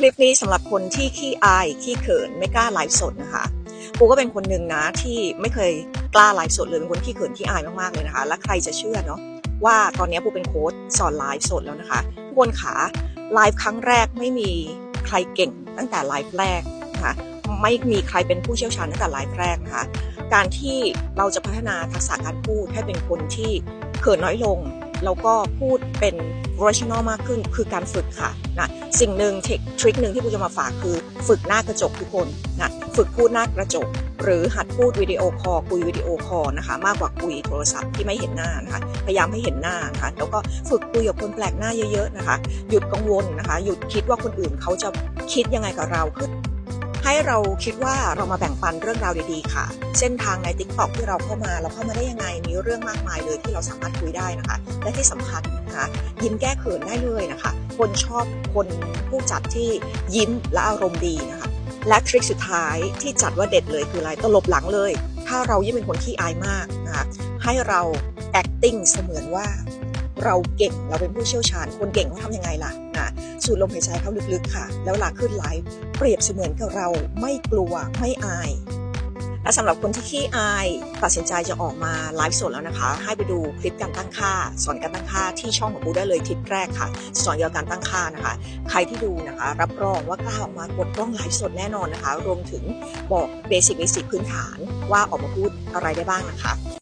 คลิปนี้สำหรับคนที่ขี้อายขี้เขินไม่กล้าไลฟ์สดนะคะปูก็เป็นคนหนึ่งนะที่ไม่เคยกล้าไลฟ์สดเลยเป็นคนขี้เขินขี้อายมากๆเลยนะคะ และใครจะเชื่อเนาะว่าตอนนี้ปูเป็นโค้ชสอนไลฟ์สดแล้วนะคะทุกคนขาไลฟ์ครั้งแรกไม่มีใครเก่งตั้งแต่ไลฟ์แรกนะคะไม่มีใครเป็นผู้เชี่ยวชาญตั้งแต่ไลฟ์แรกนะคะการที่เราจะพัฒนาทักษะการพูดให้เป็นคนที่เขินน้อยลง แล้วก็พูดเป็น professional มากขึ้นคือการฝึกค่ะนะสิ่งหนึ่งทริคหนึ่งที่ปูจะมาฝากคือฝึกหน้ากระจกทุกคนนะฝึกพูดหน้ากระจก หรือหัดพูดวิดีโอคอลคุยวิดีโอคอลนะคะมากกว่าคุยโทรศัพท์ที่ไม่เห็นหน้านะคะพยายามให้เห็นหน้านะคะแล้วก็ฝึกคุยกับคนแปลกหน้าเยอะๆนะคะ หยุดกังวลนะคะ หยุดคิดว่าคนอื่นเขาจะคิดยังไงกับเราคือ ให้เราคิดว่าเรามาแบ่งปันเรื่องราวดีๆค่ะเส้นทางใน t ิ k t o k ที่เราเข้ามาเราเข้ามาได้ยังไง มีเรื่องมากมายเลยที่เราสามารถคุยได้นะคะ และที่สำคัญนะคะยิ้มแก้เขินได้เลยนะคะ คนชอบคนผู้จัดที่ยิ้มและอารมณ์ดีนะคะ และทริคสุดท้ายที่จัดว่าเด็ดเลยคืออะไรตลบหลังเลย ถ้าเรายิ่งเป็นคนขี้อายมากนะคะให้เรา acting เสมือนว่า เราเก่งเราเป็นผู้เชี่ยวชาญ คนเก่งเขาทำยังไงล่ะ สูดลมหายใจเข้าลึกๆค่ะ แล้วเวลาขึ้นไลฟ์เปรียบเสมือนกับเราไม่กลัวไม่อาย และสำหรับคนที่ขี้อายตัดสินใจจะออกมาไลฟ์สดแล้วนะคะ ให้ไปดูคลิปการตั้งค่า สอนการตั้งค่าที่ช่องของบูได้เลยคลิปแรกค่ะ สอนเกี่ยวกับการตั้งค่านะคะ ใครที่ดูนะคะ รับรองว่ากล้าออกมากดกล้องไลฟ์สดแน่นอนนะคะ รวมถึงบอกเบสิกเบสิกพื้นฐานว่าออกมาพูดอะไรได้บ้างนะคะ